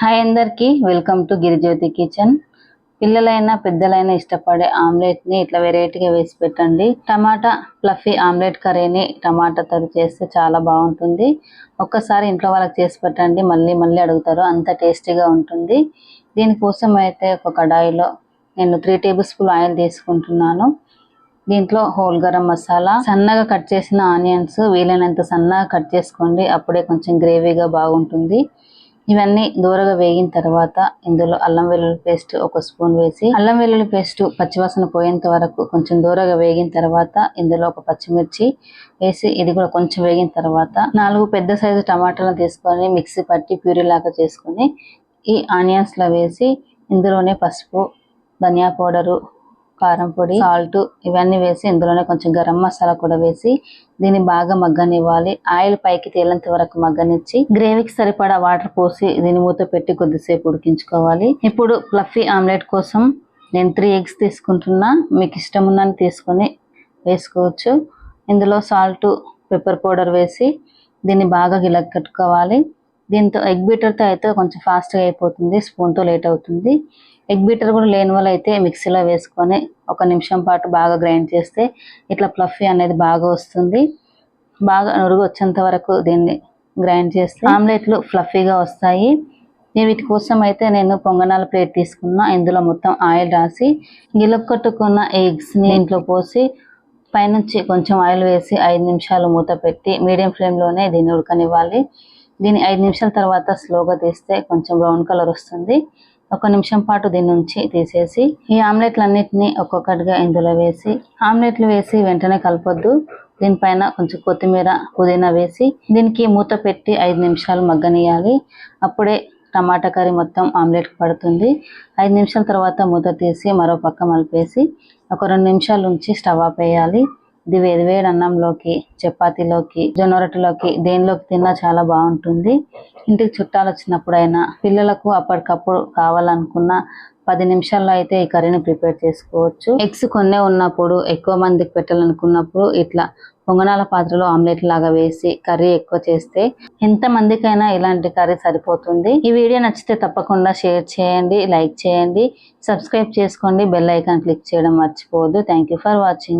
Hi అందరికీ welcome to Girijyothi kitchen. పిల్లలైనా పెద్దలైనా ఇష్టపడే ఆమ్లెట్ని ఇట్లా వెరైటీగా వేసి పెట్టండి. టమాటా ఫ్లఫీ ఆమ్లెట్ కర్రీని టమాటాతో చేస్తే చాలా బాగుంటుంది. ఒక్కసారి ఇంట్లో వాళ్ళకి చేసి పెట్టండి మళ్ళీ మళ్ళీ అడుగుతారు అంత టేస్టీగా ఉంటుంది. దీనికోసం అయితే ఒక కడాయిలో నేను త్రీ టేబుల్ స్పూన్ ఆయిల్ తీసుకుంటున్నాను. దీంట్లో హోల్ గరం మసాలా సన్నగా కట్ చేసిన ఆనియన్స్ వీలైనంత సన్నగా కట్ చేసుకోండి అప్పుడే కొంచెం గ్రేవీగా బాగుంటుంది. ఇవన్నీ దూరగా వేగిన తర్వాత ఇందులో అల్లం వెల్లుల్లి పేస్ట్ ఒక స్పూన్ వేసి అల్లం వెల్లుల్లి పేస్ట్ పచ్చివాసన పోయేంత వరకు కొంచెం దూరగా వేగిన తర్వాత ఇందులో ఒక పచ్చిమిర్చి వేసి ఇది కూడా కొంచెం వేగిన తర్వాత నాలుగు పెద్ద సైజు టమాటాలను తీసుకొని మిక్సీ పట్టి ప్యూరీ లాగా చేసుకొని ఈ ఆనియన్స్లో వేసి ఇందులోనే పసుపు ధనియా పౌడరు కారం పొడి సాల్ట్ ఇవన్నీ వేసి ఇందులోనే కొంచెం గరం మసాలా కూడా వేసి దీన్ని బాగా మగ్గనివ్వాలి. ఆయిల్ పైకి తేలేంత వరకు మగ్గనిచ్చి గ్రేవీకి సరిపడా వాటర్ పోసి దీని మూత పెట్టి కొద్దిసేపు ఉడికించుకోవాలి. ఇప్పుడు ఫ్లఫీ ఆమ్లెట్ కోసం నేను త్రీ ఎగ్స్ తీసుకుంటున్నా. మీకు ఇష్టం ఉందని తీసుకొని వేసుకోవచ్చు. ఇందులో సాల్ట్ పెప్పర్ పౌడర్ వేసి దీన్ని బాగా గిలక్ కట్టుకోవాలి దీంతో ఎగ్ బీటర్తో అయితే కొంచెం ఫాస్ట్గా అయిపోతుంది స్పూన్తో లేట్ అవుతుంది. ఎగ్ బీటర్ కూడా లేని వాళ్ళు అయితే మిక్సీలో వేసుకొని ఒక నిమిషం పాటు బాగా గ్రైండ్ చేస్తే ఇట్లా ఫ్లఫీ అనేది బాగా వస్తుంది. బాగా నురుగు వచ్చేంత వరకు దీన్ని గ్రైండ్ చేస్తే ఆమ్లెట్లు ఫ్లఫీగా వస్తాయి. నేను వీటి కోసం అయితే నేను పొంగనాల ప్లేట్ తీసుకున్నా ఇందులో మొత్తం ఆయిల్ రాసి గిలకొట్టుకున్న ఎగ్స్ని ఇంట్లో పోసి పైనుంచి కొంచెం ఆయిల్ వేసి ఐదు నిమిషాలు మూత పెట్టి మీడియం ఫ్లేమ్లోనే దీన్ని ఉడకనివ్వాలి. దీన్ని ఐదు నిమిషాల తర్వాత స్లోగా తీస్తే కొంచెం బ్రౌన్ కలర్ వస్తుంది. ఒక నిమిషం పాటు దీని నుంచి తీసేసి ఈ ఆమ్లెట్లన్నింటినీ ఒక్కొక్కటిగా ఇందులో వేసి ఆమ్లెట్లు వేసి వెంటనే కలపొద్దు. దీనిపైన కొంచెం కొత్తిమీర పుదీనా వేసి దీనికి మూత పెట్టి ఐదు నిమిషాలు మగ్గనియాలి అప్పుడే టమాటా కర్రీ మొత్తం ఆమ్లెట్ పడుతుంది. ఐదు నిమిషాల తర్వాత మూత తీసి మరో పక్క మలిపేసి ఒక రెండు నిమిషాల నుంచి స్టవ్ ఆపేయాలి ఇది వేడి అన్నంలోకి చపాతీలోకి జొన్న రొట్టెలోకి దేనిలోకి తిన్నా చాలా బాగుంటుంది. ఇంటికి చుట్టాలు వచ్చినప్పుడైనా పిల్లలకు అప్పటికప్పుడు కావాలనుకున్న పది నిమిషాల్లో అయితే ఈ కర్రీని ప్రిపేర్ చేసుకోవచ్చు. ఎగ్స్ కొన్నే ఉన్నప్పుడు ఎక్కువ మందికి పెట్టాలనుకున్నప్పుడు ఇట్లా పొంగనాల పాత్రలో ఆమ్లెట్ లాగా వేసి కర్రీ ఎక్కువ చేస్తే ఎంత మందికైనా ఇలాంటి కర్రీ సరిపోతుంది. ఈ వీడియో నచ్చితే తప్పకుండా షేర్ చేయండి లైక్ చేయండి సబ్స్క్రైబ్ చేసుకోండి బెల్ ఐకాన్ క్లిక్ చేయడం మర్చిపోవద్దు. Thank for watching.